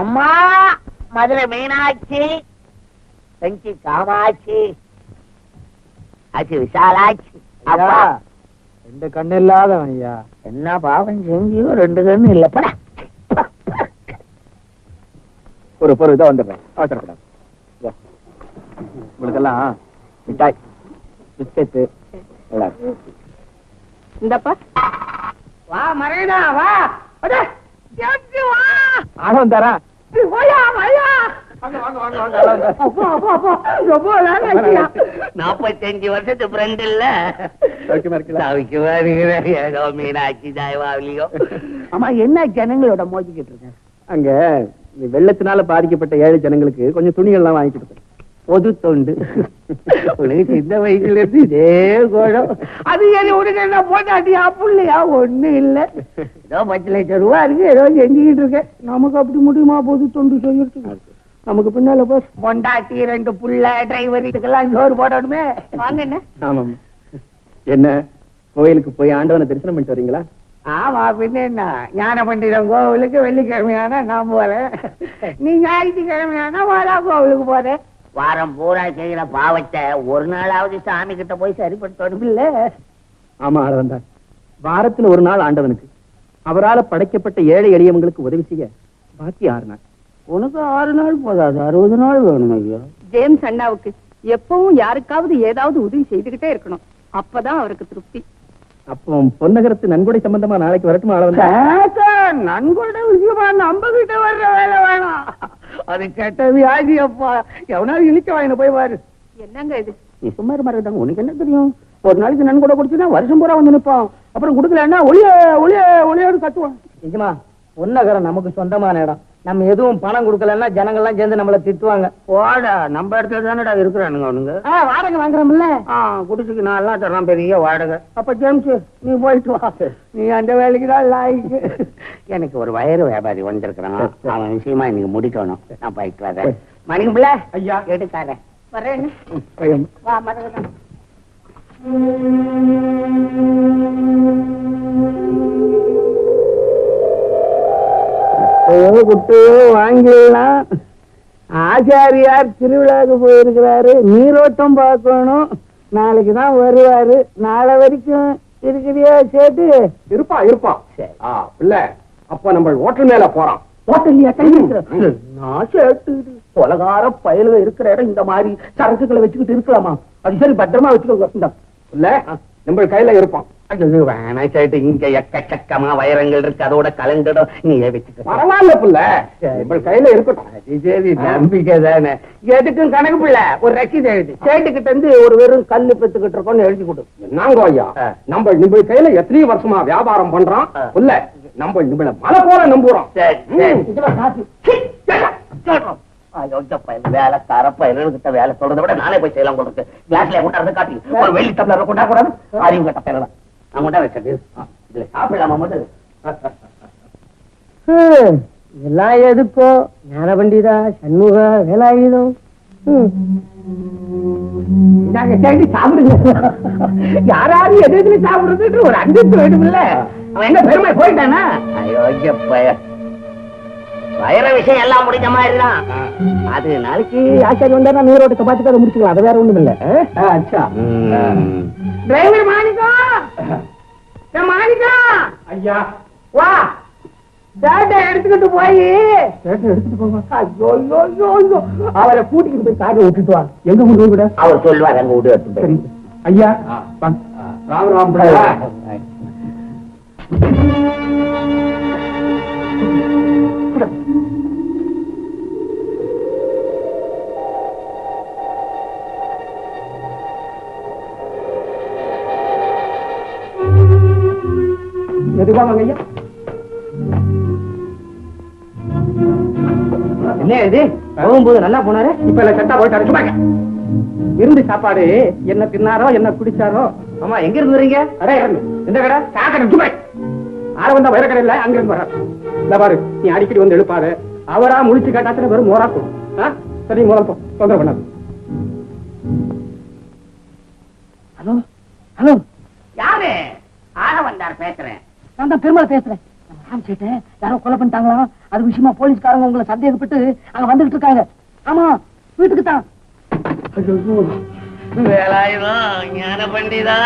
அம்மா மதுரை மீனாட்சி செஞ்சி காமாட்சி ஆச்சி விசாலாட்சி அப்பா. ரெண்டு கண்ணு இல்லாதவன் ஐயா. என்ன பாவம் செஞ்சியோ ரெண்டு கண்ணு இல்லப்படா ஒரு பொருள் இதான் வந்துடுறேன் அவசரப்படாது. உங்களுக்கெல்லாம் மிட்டாய் பிஸ்கெட்டு. இந்தப்பா. வா மறைடா வா. அடே, அப்பா அப்பா ரொம்ப நாள் ஆச்சியா நாற்பத்தஞ்சு வருஷத்து ஃப்ரெண்ட் இல்ல. ஏதோ மீனாட்சி தாய்வாவிலியோ. ஆமா என்ன ஜனங்களோட மோதிக்கிட்டு இருக்க? அங்க இந்த வெள்ளத்தினால பாதிக்கப்பட்ட ஏழை ஜனங்களுக்கு கொஞ்சம் துணிகள்லாம் வாங்கி கொடுத்தேன். பொது தொண்டு. உனக்கு சின்ன வயசுல இருந்து இதே கோடம். அது ஏன் உனக்கு என்ன போட்டாட்டியா புள்ளையா? ஒண்ணு இல்ல. ஏதோ பத்து லட்சம் ரூபா இருக்கு. ஏதோ செஞ்சுக்கிட்டு இருக்கேன். நமக்கு அப்படி முடியுமா பொது தொண்டு செய்யறதுக்கு? நமக்கு பின்னால போ பொண்டாட்டி ரெண்டு புள்ள டிரைவர் இதுக்கெல்லாம் சோறு போடணுமே வாங்க என்ன? ஆமாம். என்ன? கோயிலுக்கு போய் ஆண்டவனை தரிசனம் பண்ணிட்டு வரீங்களா? ஆமா பின்ன என்ன? ஞான பண்டிதம் கோவிலுக்கு வெள்ளிக்கிழமையானா நான் போறேன். நீ ஞாயிற்றுக்கிழமையானா வாரா கோவிலுக்கு போறேன். வாரம் பூரா செய்யற பாவத்தை ஒரு நாளாவது சாமி கிட்ட போய் சரிப்படுத்தணும் இல்ல ஆமா தான் வாரத்துல ஒரு நாள் ஆண்டவனுக்கு. அவரால படைக்கப்பட்ட ஏழை எளியவங்களுக்கு உதவி செய்ய பாக்கி ஆறு நாள். உனக்கு ஆறு நாள் போதாது. அறுபது நாள் வேணும் ஐயா. ஜேம்ஸ் அண்ணாவுக்கு எப்பவும் யாருக்காவது ஏதாவது உதவி செய்துகிட்டே இருக்கணும். அப்பதான் அவருக்கு திருப்தி. அப்போ பொன்னகரத்து நன்கொடை சம்பந்தமா நாளைக்கு வரட்டுமா ஆளவன் நன்கொடை விஷயமா நம்ம கிட்ட வர்ற வேலை வேணாம். அது கெட்ட வியாதி அப்பா எவனாவது இழிக்க வாங்கின போய் பாரு. என்னங்க இது? நீ சும்மா இருமா இருக்கட்டும். உனக்கு என்ன தெரியும்? ஒரு நாளைக்கு நன்கொடை கொடுத்தீங்கன்னா வருஷம் பூரா வந்து நிற்பான் அப்புறம் கொடுக்கலன்னா ஒளிய ஒளிய ஒளியோடு கத்துவான் நிஜமா பொன்னகரம் நமக்கு சொந்தமான இடம். நம்ம எதுவும் பணம் கொடுக்கலன்னா ஜனங்கள்லாம் சேர்ந்து நம்மள திட்டுவாங்க. வாடா நம்ம இடத்துல தானடா இருக்கிறானுங்க அவனுங்க. வாடகை வாங்குறோம்ல. ஆ குடிசுக்கு நான் எல்லாம் தர்றான் பெரிய வாடகை. அப்ப ஜேம்ஸ் நீ போயிட்டு வா. நீ அந்த வேலைக்கு தான் லாய்க்கு. எனக்கு ஒரு வயிறு வியாபாரி வந்திருக்கிறான் அவன் விஷயமா இன்னைக்கு முடிக்கணும். நான் போயிட்டு வரேன். மணிக்கு பிள்ளை ஐயா. எடுக்காரேன் வரேன். வா மரகதம் குட்டையோ வாங்கிடலாம் ஆச்சாரியார் திருவிழாவுக்கு போயிருக்கிறாரு. நீரோட்டம் பார்க்கணும். நாளைக்கு தான் வருவாரு. நாளை வரைக்கும் இருக்கிறியா சேட்டு? இருப்பா இருப்பா. இல்ல அப்ப நம்ம ஹோட்டல் மேல போறோம். ஹோட்டல்லையா நான் சேட்டு? கொலகார பயலுக இருக்கிற இடம் இந்த மாதிரி. சரக்குகளை வச்சுக்கிட்டு இருக்கலாமா? அது சரி பத்திரமா வச்சுக்கோங்க. இல்ல நம்ம கையில இருப்போம். ஐயோ, வேணாம் சேட்டு இங்க எக்கச்சக்கமா வைரங்கள் இருக்கு அதோட கலந்துடும். நீயே வச்சுக்க. பரவாயில்ல புள்ள. நம்ம கையில இருக்கட்டும். அது சரி நம்பிக்கை தானே. எதுக்கும் கணக்கு பிள்ளை. ஒரு ரசீது எழுதி. சேட்டுக்கிட்ட இருந்து ஒரு வெறும் கல்லு பெத்துக்கிட்டு இருக்கோம்னு எழுதி கொடு. என்னங்க ஐயா. நம்ம நம்ம கையில எத்தனை வருஷமா வியாபாரம் பண்றோம். புள்ள நம்ம நம்மள மலை போல நம்புறோம். வேலை தரப்ப கிட்ட வேலை சொல்றதை விட நானே போய் செய்யலாம் கொடுத்து கிளாஸ்ல கொண்டாந்து காட்டி ஒரு வெள்ளி டம்ளர் கொண்டா கூடாது அறிவு கட்ட பெறலாம் நான் கொண்டா வச்சது இதுல சாப்பிடலாமா முதல் எல்லாம் எதுக்கோ? ஞான பண்டிதா சண்முக வேலாயுதம். நாங்க சேர்ந்து சாப்பிடுங்க. யாராரு எது எதுல சாப்பிடுறதுன்னு ஒரு அந்தஸ்து வேணும்ல அவன் என்ன பெருமை போயிட்டானா? ஐயோ பையன் வயிற விஷயம் எல்லாம் முடிஞ்ச மாதிரி தான் அது நாளைக்கு ஆச்சாரி வந்தா நீரோட்டத்தை பார்த்துட்டு அதை முடிச்சுக்கலாம். அது வேற ஒண்ணும் இல்ல. அச்சா. டிரைவர் மாணிக்கம் ஏ மாணிக்கம் ஐயா. வா. சேட்டை எடுத்துக்கிட்டு போய். எடுத்துட்டு போங்க ஐயோ ஐயோ ஐயோ ஐயோ. அவரை கூட்டிக்கிட்டு போய் காரை விட்டுட்டு வா. எங்க கொண்டு விட? அவர் சொல்லுவார் அங்க விடு எடுத்து சரி. ஐயா வாங்க. வாங்க ஐயா. என்ன இது? போகும்போது நல்லா போனாரு? இப்ப இல்ல கட்டா போயிட்டாரு. சும்மா. விருந்து சாப்பாடு என்ன தின்னாரோ என்ன குடிச்சாரோ. ஆமா எங்க இருந்து வரீங்க? அடே இறங்கு. இந்த கடை? காக்கடை சும்மா ஆள வந்தா வயிறு கடை இல்ல அங்க இருந்து வர இந்த பாரு நீ அடிக்கடி வந்து எழுப்பாத. அவரா முழிச்சு கேட்டாச்சுன்னா வெறும் மோரா போடும்? சரி முதல் போ. தொந்தரவு பண்ணாது. ஹலோ? ஹலோ? யாரு? ஆள வந்தார் பேசுறேன். நான் தான் பெருமாள் பேசுறேன். ராம்சேட்டு யாரோ கொலை பண்ணிட்டாங்களா? அது விஷயமா போலீஸ்காரங்க உங்களை சந்தேகப்பட்டு அங்க வந்துகிட்டு இருக்காங்க. ஆமா வீட்டுக்கு தான். வேலாயுதம் ஞான பண்டிதா.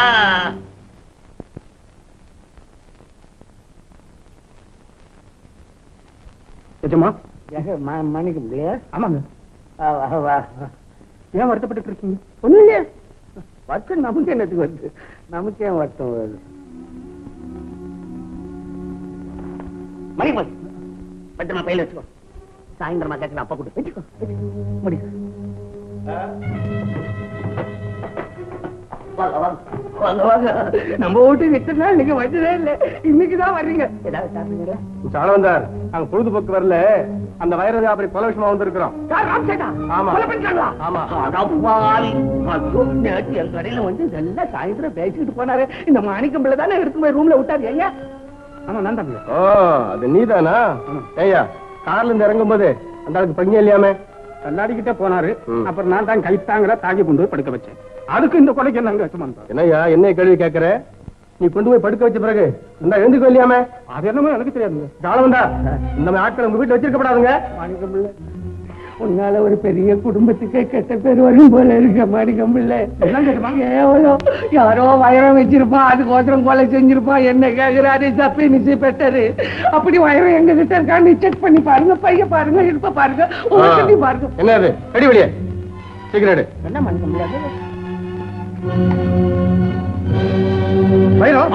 நிஜமா மன்னிக்க முடியல ஆமாங்க. ஏன் வருத்தப்பட்டு இருக்கீங்க? ஒண்ணு இல்லையா. வருத்தம் நமக்கு என்னத்துக்கு வருது? நமக்கு ஏன் வருத்தம் வருது? மணி போய் பத்திரமா பையில வச்சுக்கோ. சாயந்தரமா கேட்கல அப்பா கொடு வச்சுக்கோ முடி. நம்ம நாள் நீங்க வந்ததே இல்ல. இன்னைக்குதான் வர்றீங்க. சாலவந்தார் நாங்க பொழுதுபோக்கு வரல. அந்த வைர வியாபாரி பல விஷயமா வந்திருக்கிறோம். கடையில வந்து நல்லா சாயந்தரம் பேசிக்கிட்டு போனாரு. இந்த மாணிக்கம் பிள்ளை தானே எடுத்து போய் ரூம்ல விட்டாரு ஐயா ஆமா நான் ஓ அது நீதானா? ஏய்யா கார்ல இருந்து இறங்கும் போது அந்த ஆளுக்கு பங்கியம் இல்லையாமே? கண்ணாடிக்கிட்டே போனாரு. அப்புறம் நான் தான் கைத்தாங்கிற தாங்கி கொண்டு போய் படுக்க வச்சேன். அதுக்கு இந்த கொலைக்கு என்னங்க சுமந்தா? என்னய்யா என்ன கேள்வி கேட்கற? நீ கொண்டு போய் படுக்க வச்ச பிறகு இந்த எழுந்துக்கோ இல்லையாமே? அது என்னமோ எனக்கு தெரியாதுங்க. காலவந்தா இந்த மாதிரி ஆட்கள் உங்க வீட்டுல வச்சிருக்கப்படாதுங்க உன்னால ஒரு பெரிய குடும்பத்துக்கே கெட்ட பேர் வரும் போல இருக்க மாணிக்கம் பிள்ளை. கேவலம். யாரோ வயரம் வச்சிருப்பான் அதுக்கோசரம் கொலை செஞ்சிருப்பான் என்ன கேக்குறாரு? தப்பி நிச்சு பெட்டரு. அப்படி வயரம் எங்க கிட்ட இருக்கான்னு செக் பண்ணி பாருங்க. பைய பாருங்க இருப்ப பாருங்க ஆ. பாருங்க. என்ன அது அடி வெளியே சீக்கிரம். என்ன பிள்ளை வைரம்.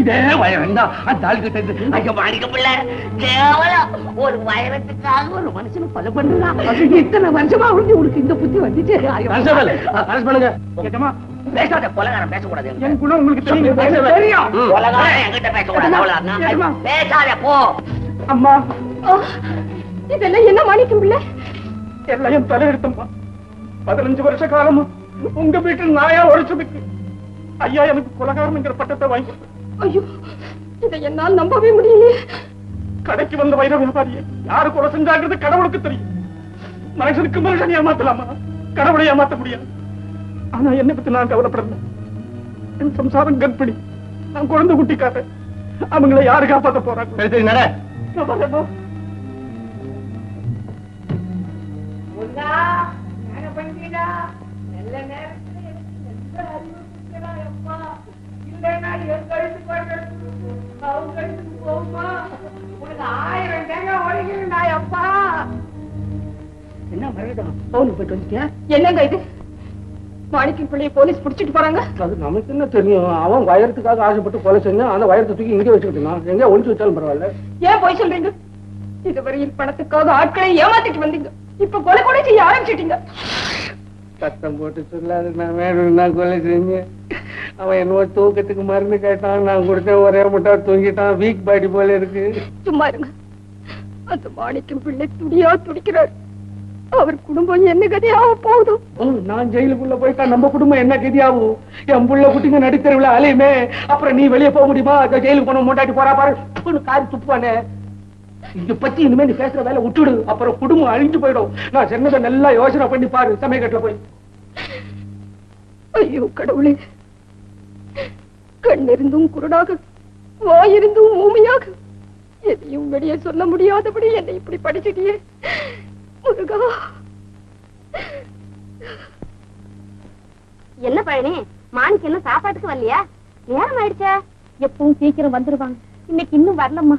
இதே வயரம் தான் அந்த ஆள் கிட்ட இருந்து ஐயோ மாணிக்கம் பிள்ளை. கேவலம். ஒரு வயரத்துக்காக ஒரு மனுஷனை கொலை பண்ணுறான் இத்தனை வருஷமா அவருக்கு உனக்கு இந்த புத்தி வந்துச்சு. பண்ணுங்க. நிஜமா பேசாத கொலகாரன் பேசக்கூடாது என் குணம் உங்களுக்கு தெரியும்? தெரியும். ம். கொலகாரன் என்கிட்ட பேசக்கூடாது? பேசாத போ. அம்மா. இதெல்லாம் என்ன மாணிக்கம் பிள்ளை? எல்லாம் என் தலையெடுத்தம்மா பதினஞ்சு வருஷ காலமா உங்க வீட்டில் நாயா உழைச்சதுக்கு ஐயா எனக்கு கொலகாரனுங்கிற பட்டத்தை வாங்கி. ஐயோ இதை என்னால் நம்பவே முடியலையே. கடைக்கு வந்த வைர வியாபாரியை யாரு கொலை செஞ்சாங்கிறது கடவுளுக்கு தெரியும். மனுஷனுக்கு மனுஷன் ஏமாத்தலாமா? கடவுளை ஏமாத்த முடியாது. ஆனா என்னை பத்தி நான் கவலைப்படல. என் சம்சாரம் கர்ப்பிணி. நான் குழந்தை குட்டிக்காரன் அவங்கள யாரு காப்பாத்த போறாங்க? சரி நட. நல்ல நேரத்துல அவங்க போகுமா? உனக்கு ஆயிரம் தேங்காய் அப்பா. என்ன மறுபடியும் போயிட்டு வந்துட்டியா? என்னங்க இது? மாணிக்கம் பிள்ளைய போலீஸ் புடிச்சிட்டு போறாங்க? அது நமக்கு என்ன தெரியும்? அவன் வயரத்துக்காக ஆசைப்பட்டு கொலை செஞ்சான் அந்த வயரத்தை தூக்கி இங்கே வச்சுக்கிட்டான் எங்க ஒழிச்சு வச்சாலும் பரவாயில்ல. ஏன் போய் சொல்றீங்க? இதுவரையில் பணத்துக்காக ஆட்களை ஏமாத்திட்டு வந்தீங்க. இப்ப கொலை கொலை செய்ய ஆரம்பிச்சிட்டீங்க. சத்தம் போட்டு சொல்லாது நான் கொலை செஞ்சேன். அவன் என்னவோ தூக்கத்துக்கு மருந்து கேட்டான் நான் கொடுத்தேன் ஒரே முட்டா தூங்கிட்டான். வீக் பாடி போல இருக்கு. சும்மா இருங்க. அந்த மாணிக்கம் பிள்ளை துடியா துடிக்கிறார். அவர் குடும்பம் என்ன கதையாக போகுது? ஓ, நான் ஜெயிலுக்குள்ள போயிட்டா நம்ம குடும்பம் என்ன கதியாகும் என் புள்ள குட்டிங்க நடுத்தருவில் அலையுமே. அப்புறம் நீ வெளியே போக முடியுமா? ஜெயிலுக்கு போன மூட்டாட்டி போறா பாரு. காரி துப்புவானே. இத பத்தி இனிமே நீ பேசுற வேலை விட்டுடு. அப்புறம் குடும்பம் அழிஞ்சு போயிடும். நான் சொன்னதை நல்லா யோசனை பண்ணி பாரு சமயக்கட்டுல போய். ஐயோ கடவுளே. கண்ணிருந்தும் குருடாக வாயிருந்தும் ஊமையாக. எதையும் வெளியே சொல்ல முடியாதபடி என்னை இப்படி படிச்சிட்டியே. முருகா. என்ன பழனி மானுக்கு இன்னும் சாப்பாட்டுக்கு வரலையா? நேரம் ஆயிடுச்சா எப்பவும் சீக்கிரம் வந்துருவாங்க. இன்னைக்கு இன்னும் வரலம்மா.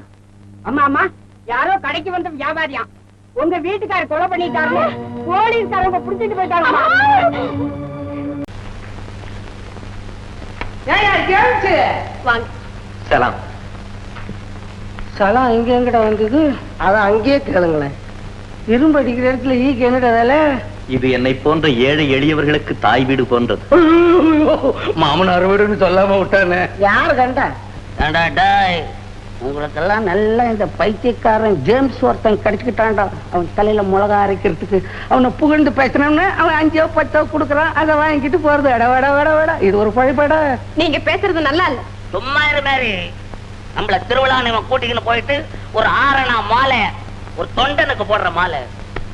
அம்மா அம்மா யாரோ கடைக்கு வந்த வியாபாரியா? உங்க வீட்டுக்கார கொலை பண்ணிட்டாரு போலீஸ்காரங்க புடிச்சிட்டு போயிட்டாங்கம்மா. வாங்க. சலாம். சலம் எங்க எங்கடா வந்தது? அதான் அங்கேயே கேளுங்களேன். இரும்பு அடிக்கிற இடத்துல ஈக்கு என்னடா வேலை? இது என்னை போன்ற ஏழை எளியவர்களுக்கு தாய் வீடு போன்றது. மாமனார் வீடுன்னு சொல்லாம விட்டானே. யார் கண்டா? ஏண்டா டாய். உங்களுக்கெல்லாம் நல்லா இந்த பைத்தியக்காரன் ஜேம்ஸ் ஒருத்தன் கிடைச்சுக்கிட்டான்டா. அவன் தலையில மிளகா அரைக்கிறதுக்கு. அவனை புகழ்ந்து பேசினோம்னா அவன் அஞ்சோ பத்தோ கொடுக்குறான். அதை வாங்கிட்டு போறது. எட வட வட வட. இது ஒரு பழைப்படா நீங்க பேசுறது நல்லா இல்ல. சும்மா இரு மாதிரி நம்மள திருவிழா இவன் கூட்டிக்கின்னு போயிட்டு ஒரு ஆரணா மாலை ஒரு தொண்டனுக்கு போடுற மாலை.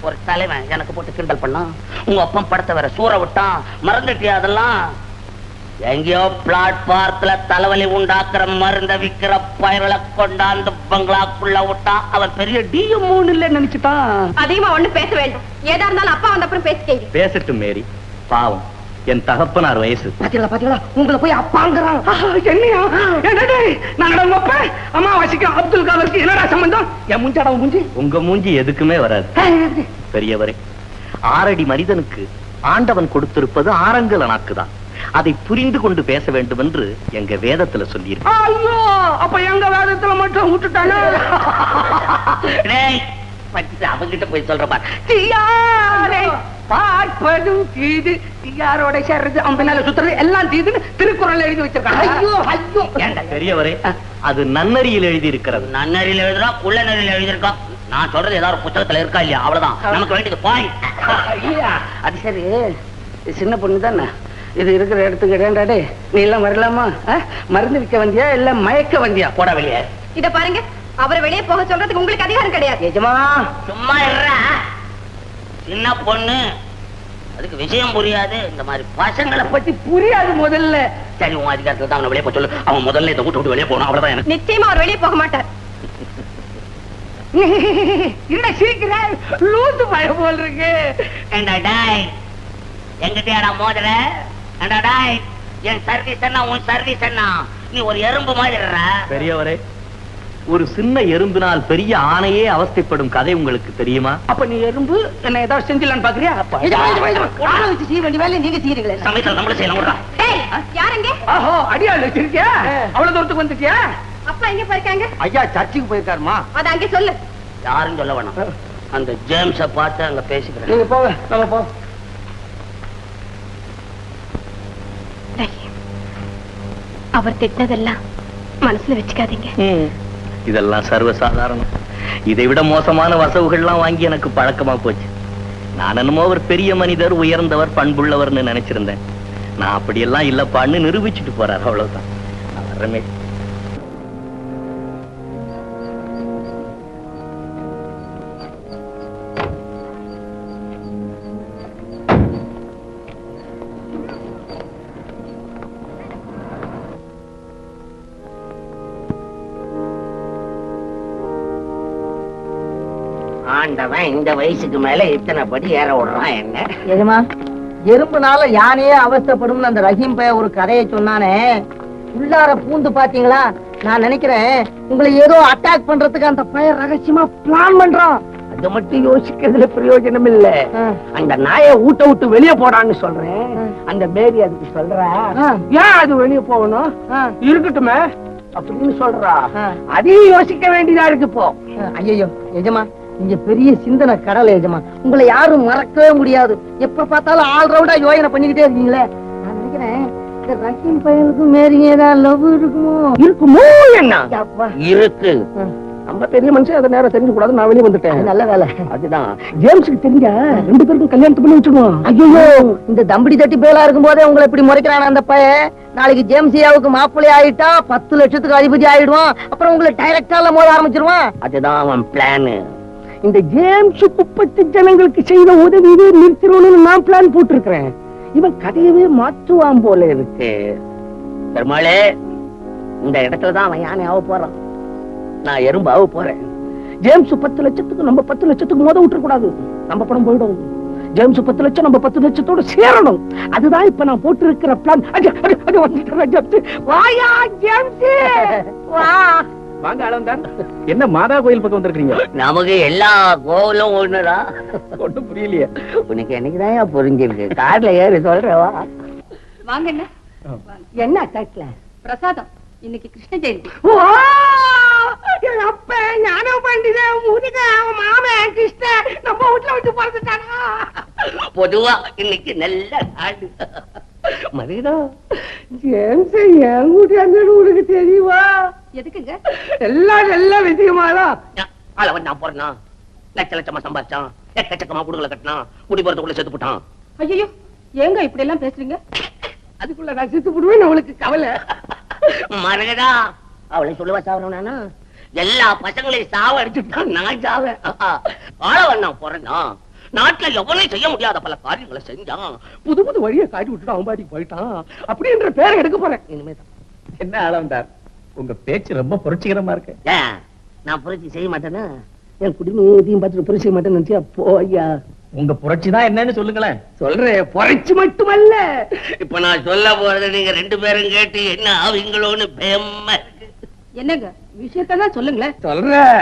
ஒரு தலைவன் எனக்கு போட்டு கிண்டல் பண்ணான். உங்க அப்பன் படத்தை வேற சூற விட்டான். மறந்துட்டியா அதெல்லாம்? எங்கேயோ பிளாட்பாரத்துல தலைவலி உண்டாக்குற மருந்த விக்கிற பயர்களை கொண்டாந்து பங்களாக்குள்ள விட்டா அவன் பெரிய டிஎம் இல்ல நினைச்சுட்டான். அதிகமா ஒண்ணு பேச வேண்டாம். ஏதா இருந்தாலும் அப்பா வந்த அப்புறம் பேசிக்கங்க பேசட்டும் மேரி. பாவம். என் தகப்பனார் வயசு. பாத்தீங்களா பாத்தீங்களா? உங்களை போய் அப்பாங்கிறான். என்னையா? என்னடே? நான் அப்பா அம்மா வசிக்கும் அப்துல் காதருக்கு என்னடா சம்பந்தம்? என் முஞ்சாடா முஞ்சி? உங்க மூஞ்சி எதுக்குமே வராது. பெரியவரே ஆறடி மனிதனுக்கு ஆண்டவன் கொடுத்திருப்பது ஆரங்கல நாக்குதான் அதை புரிந்து கொண்டு பேச வேண்டும் என்று எங்க வேதத்துல சொல்லியிருக்கு ஐயோ அப்ப எங்க வேதத்துல மட்டும் விட்டுட்டானே அவங்கிட்ட போய் சொல்ற பாரு. தீயாரே பார்ப்பதும் தீது. தீயாரோட சேர்றது அவன் பின்னால சுத்துறது எல்லாம் தீதுன்னு திருக்குறள் எழுதி வச்சிருக்காங்க. ஐயோ ஐயோ. பெரியவரே அது நன்னறியில் எழுதி இருக்கிறது நன்னறியில் எழுதுறா குள்ள நெறியில் எழுதியிருக்கான் நான் சொல்றது ஏதாவது புத்தகத்துல இருக்கா இல்லையா? அவ்வளவுதான். நமக்கு வேண்டியது பாய் ஐயா அது சரி. சின்ன பொண்ணு தானே? இது இருக்கிற இடத்துக்கு இடேண்டாடே நீ எல்லாம் வரலாமா? மருந்து விற்க வந்தியா இல்ல மயக்க வந்தியா? போட வெளியே. இத பாருங்க. அவரை வெளியே போக சொல்றதுக்கு உங்களுக்கு அதிகாரம் கிடையாது. சும்மா இருடா. சின்ன பொண்ணு. அதுக்கு விஷயம் புரியாது. இந்த மாதிரி பசங்களை பத்தி புரியாது முதல்ல. சரி உன் அதிகாரத்துல தான் அவனை வெளியே போக சொல்லு. அவன் முதல்ல இதை விட்டு விட்டு வெளியே போகணும். அவ்வளவுதான் எனக்கு. நிச்சயமா அவர் வெளியே போக மாட்டார். என்ன சிரிக்கிற லூசு பயம் போல் இருக்கு. எங்கிட்டயாடா டாய் என் சர்வீஸ் என்ன உன் சர்வீஸ் என்ன நீ ஒரு எறும்பு மாதிரிடா. பெரியவரே ஒரு சின்ன எறும்பினால் பெரிய ஆணையே அவஸ்தைப்படும் கதை உங்களுக்கு தெரியுமா? அப்ப நீ எறும்பு என்ன ஏதாவது செஞ்சிடலான்னு பாக்குறியா? வச்சு செய்ய வேண்டிய வேலையை நீங்க செய்யறீங்களே சமயத்துல நம்மளும் செய்யலாம் யாருங்க ஆஹோ அடியாள் வச்சிருக்கியா? அவ்வளவு தூரத்துக்கு வந்துட்டியா? அப்பா எங்க போயிருக்காங்க? ஐயா சர்ச்சுக்கு போயிருக்காருமா? அத அங்கே சொல்லு. யாரும் சொல்ல வேணாம். அந்த ஜேம்ஸ பார்த்து அங்க பேசிக்கிறேன். நீங்க போங்க நம்ம போ. அவர் திட்டினதெல்லாம் மனசுல வச்சுக்காதீங்க. இதெல்லாம் சர்வசாதாரணம். இதை விட மோசமான வசவுகள்லாம் வாங்கி எனக்கு பழக்கமா போச்சு. நான் என்னமோ ஒரு பெரிய மனிதர் உயர்ந்தவர் பண்புள்ளவர்னு நினைச்சிருந்தேன். நான் அப்படியெல்லாம் இல்லப்பான்னு நிரூபிச்சுட்டு போறாரு அவ்வளவுதான். நான் ஆண்டவன் இந்த வயசுக்கு மேல இத்தனை படி ஏற விடுறான் என்ன? எஜமா எறும்புனால யானையே அவஸ்தைப்படும் அந்த ரஹீம் பைய ஒரு கதையை சொன்னானே. உள்ளார பூந்து பாத்தீங்களா? நான் நினைக்கிறேன் உங்களை ஏதோ அட்டாக் பண்றதுக்கு அந்த பையன் ரகசியமா பிளான் பண்றான். அது மட்டும் யோசிக்கிறதுல பிரயோஜனம் இல்ல. அந்த நாயை ஊட்ட விட்டு வெளியே போடான்னு சொல்றேன். அந்த பேரி அதுக்கு சொல்றா ஏன் அது வெளியே போகணும்? இருக்கட்டுமே அப்படின்னு சொல்றா. அதையும் யோசிக்க வேண்டியதா இருக்கு இப்போ. ஐயோ எஜமா நீங்க பெரிய சிந்தனை கடல் எஜமா. உங்களை யாரும் மறக்கவே முடியாது. எப்ப பார்த்தாலும் ஆல் ரவுண்டா யோசனை பண்ணிக்கிட்டே இருக்கீங்களே? நான் நினைக்கிறேன் இந்த ரஹீம் பையனுக்கும் மேரிங்க ஏதாவது லவ் இருக்குமோ? இருக்குமோ என்ன. இருக்கு. நம்ம பெரிய மனுஷன் அதை நேரம் தெரிஞ்சு கூடாது நான் வெளியே வந்துட்டேன். நல்ல வேலை. அதுதான். ஜேம்ஸுக்கு தெரிஞ்ச ரெண்டு பேருக்கும் கல்யாணத்தை பண்ணி வச்சிருவோம் ஐயோ இந்த தம்படி தட்டி பேலா இருக்கும் போதே உங்களை இப்படி முறைக்கிறான அந்த பையன்? நாளைக்கு ஜேம்சியாவுக்கு மாப்பிள்ளை ஆயிட்டா பத்து லட்சத்துக்கு அதிபதி ஆயிடுவான். அப்புறம் உங்களை டைரக்டா மோத ஆரம்பிச்சிருவான். அதுதான் அவன் பிளான் இந்த ஜேம்ஸ் குப்பத்து ஜனங்களுக்கு செய்த உதவியே நிறுத்திடணும்னு நான் பிளான் போட்டிருக்கிறேன். இவன் கதையவே மாற்றுவான் போல இருக்கு. பெருமாளே இந்த இடத்துல தான் அவன் யானை ஆக போறான். நான் எறும்பு ஆக போறேன். ஜேம்ஸ் பத்து லட்சத்துக்கு நம்ம பத்து லட்சத்துக்கு மோத விட்டுற கூடாது நம்ம படம் போயிடும். ஜேம்ஸ் பத்து லட்சம் நம்ம பத்து லட்சத்தோட சேரணும். அதுதான் இப்ப நான் போட்டு இருக்கிற பிளான் வாயா ஜேம்ஸ் வா! வாங்க அளவந்தான் என்ன மாதா கோயில் பக்கம் வந்திருக்கீங்க நமக்கு எல்லா கோவிலும் ஒண்ணுடா ஒண்ணும் புரியலையே. உனக்கு என்னைக்குதான் புரிஞ்சிருக்கு? கார்ல ஏறி சொல்றவா? வாங்க என்ன என்ன தட்டுல பிரசாதம். இன்னைக்கு கிருஷ்ண ஜெயந்தி. அப்ப ஞான பண்டித முருக மாமன் கிருஷ்ண நம்ம வீட்டுல விட்டு பிறந்துட்டானா? பொதுவா இன்னைக்கு நல்ல நாடு மரியாதை ஜேம்ஸ் என் கூட்டியாந்து உனக்கு தெரியுமா? எதுக்குங்க? எல்லாம் நல்ல விஷயமாதான் அளவன் நான் போறேனா லட்ச லட்சமா சம்பாதிச்சான். எக்கச்சக்கமா குடுகளை கட்டினான். குடி போறதுக்குள்ள செத்து போட்டான். ஐயோ ஏங்க இப்படி எல்லாம் பேசுறீங்க? அதுக்குள்ள நான் செத்து போடுவேன் அவளுக்கு கவலை. மரகதா அவளை சொல்லுவா சாவறானா எல்லா பசங்களையும் சாவ அடிச்சுட்டான் நான் சாவேன். ஆளவன் நான் போறேனா நாட்டுல எவனையும் செய்ய முடியாத பல காரியங்களை செஞ்சான். புது புது வழியை காட்டி விட்டுட்டு அவன் பாட்டிக்கு போயிட்டான். அப்படின்ற பேரை எடுக்க போறேன். இனிமேதான். என்ன ஆளவந்தார்? உங்க பேச்சு ரொம்ப புரட்சிகரமா இருக்கு. நான் புரட்சி செய்ய மாட்டேன்னா என் குடிமை எதையும் பார்த்துட்டு புரட்சி செய்ய மாட்டேன்னு நினைச்சியா? போய்யா. உங்க புரட்சி தான் என்னன்னு சொல்லுங்களேன். சொல்றேன் புரட்சி மட்டுமல்ல. இப்ப நான் சொல்ல போறது நீங்க ரெண்டு பேரும் கேட்டு என்ன ஆவீங்களோன்னு பயமா இருக்கு. என்னங்க? விஷயத்தான் சொல்லுங்களேன். சொல்றேன்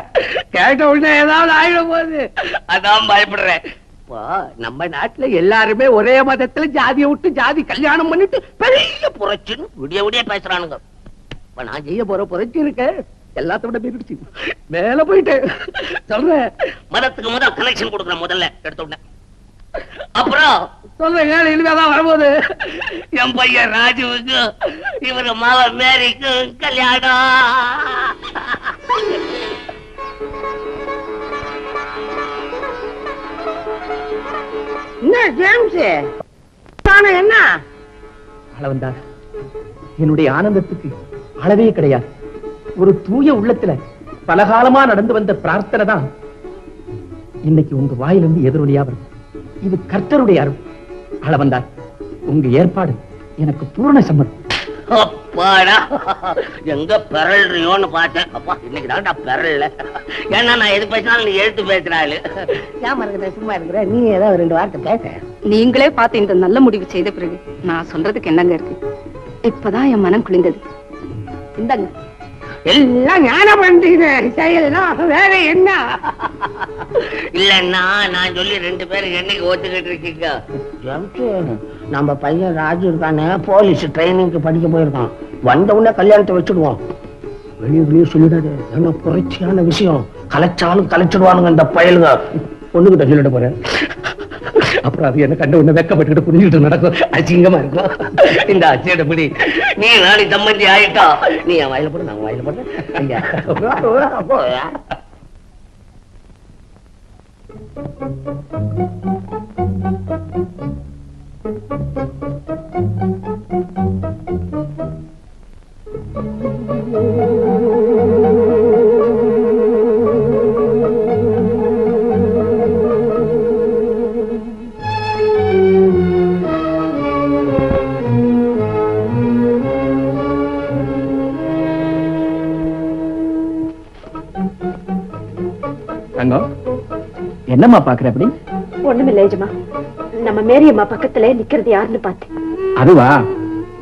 கேட்ட உடனே ஏதாவது ஆயிட போகுது. அதான் பயப்படுறேன். இப்போ நம்ம நாட்டுல எல்லாருமே ஒரே மதத்துல ஜாதியை விட்டு ஜாதி கல்யாணம் பண்ணிட்டு பெரிய புரட்சின்னு விடிய விடிய பேசுறானுங்க. இப்ப நான் செய்ய போற புரட்சி இருக்க எல்லாத்த விட பெருச்சு மேல போயிட்டு சொல்றேன். மதத்துக்கு முதல் கனெக்ஷன் கொடுக்குறேன் முதல்ல எடுத்த உடனே. அப்புறம் சொல்றேன் ஏழு இனிமேதான் வரும்போது? என் பையன் ராஜுவுக்கு இவரு மாவ மேரிக்கு கல்யாணம். என்ன ஜேம்ஸ் என்ன? ஆளவந்தார் என்னுடைய ஆனந்தத்துக்கு அளவே கிடையாது. ஒரு தூய உள்ளத்துல பலகாலமா நடந்து வந்த பிரார்த்தனை தான் இன்னைக்கு உங்க வாயிலிருந்து எதிரொலியா வருது. இது கர்த்தருடைய அருள். அளவந்தார் உங்க ஏற்பாடு எனக்கு பூர்ண சம்மதம். அப்பாடா எங்க பெறல்றியோன்னு பார்த்தேன். அப்பா இன்னைக்கு தான்டா பெறல ஏன்னா நான் எது பேசினாலும் நீ எழுத்து பேசுறாள். ஏமா இருக்கிற சும்மா இருக்கிற நீ ஏதாவது ரெண்டு வார்த்தை பேச. நீங்களே பார்த்து இந்த நல்ல முடிவு செய்த பிறகு நான் சொல்றதுக்கு என்னங்க இருக்கு? இப்பதான் என் மனம் குளிந்தது. இந்தாங்க. எல்லாம் ஞான பண்றீங்க செயல்லாம் வேற என்ன? இல்லன்னா நான் சொல்லி ரெண்டு பேரும் என்னைக்கு ஓத்துக்கிட்டு இருக்கீங்க? நம்ம பையன் ராஜு இருக்கானே போலீஸ் ட்ரைனிங்க்கு படிக்க போயிருக்கான். வந்த உடனே கல்யாணத்தை வச்சுடுவோம். வெளியே வெளியே சொல்லிடாது ஏன்னா புரட்சியான விஷயம். கலைச்சாலும் கலைச்சிடுவானுங்க இந்த பயலுங்க. பொண்ணுகிட்ட சொல்லிட்டு போறேன். அப்புறம் அது என்ன கண்ட உடனே வெக்கப்பட்டுக்கிட்டு புரிஞ்சுக்கிட்டு நடக்கும். அசிங்கமா இருக்கும். இந்த அச்சியோட பிடி நீ நாளை தம்பந்தி ஆயிட்டா. நீ என் வாயில போட நான் வாயில போடுறேன். Thank you. என்னம்மா பாக்குற அப்படி? ஒண்ணுமில்ல ஏஜமா நம்ம மேரி அம்மா பக்கத்துல நிக்கிறது யாருன்னு பார்த்தேன். அதுவா?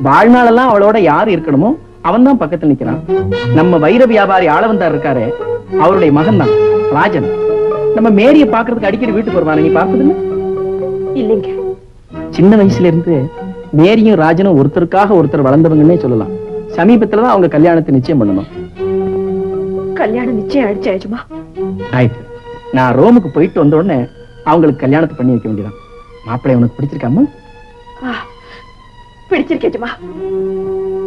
வாழ்நாளெல்லாம் அவளோட யார் இருக்கணுமோ அவன் தான் பக்கத்துல நிக்கிறான். நம்ம வைர வியாபாரி ஆளவந்தார் இருக்காரு அவருடைய மகன் தான் ராஜன். நம்ம மேரிய பாக்குறதுக்கு அடிக்கடி வீட்டுக்கு வருவானே நீ பார்த்ததில்ல? இல்லைங்க. சின்ன வயசுல இருந்து மேரியும் ராஜனும் ஒருத்தருக்காக ஒருத்தர் வளர்ந்தவங்கன்னே சொல்லலாம். சமீபத்துலதான் அவங்க கல்யாணத்தை நிச்சயம் பண்ணணும். கல்யாணம் நிச்சயம் ஆயிடுச்சு ஆயிட்டு நான் ரோமுக்கு போயிட்டு வந்த உடனே அவங்களுக்கு கல்யாணத்தை பண்ணி வைக்க வேண்டியதான் மாப்பிள்ளை உனக்கு பிடிச்சிருக்காமா? பிடிச்சிருக்கேட்டுமா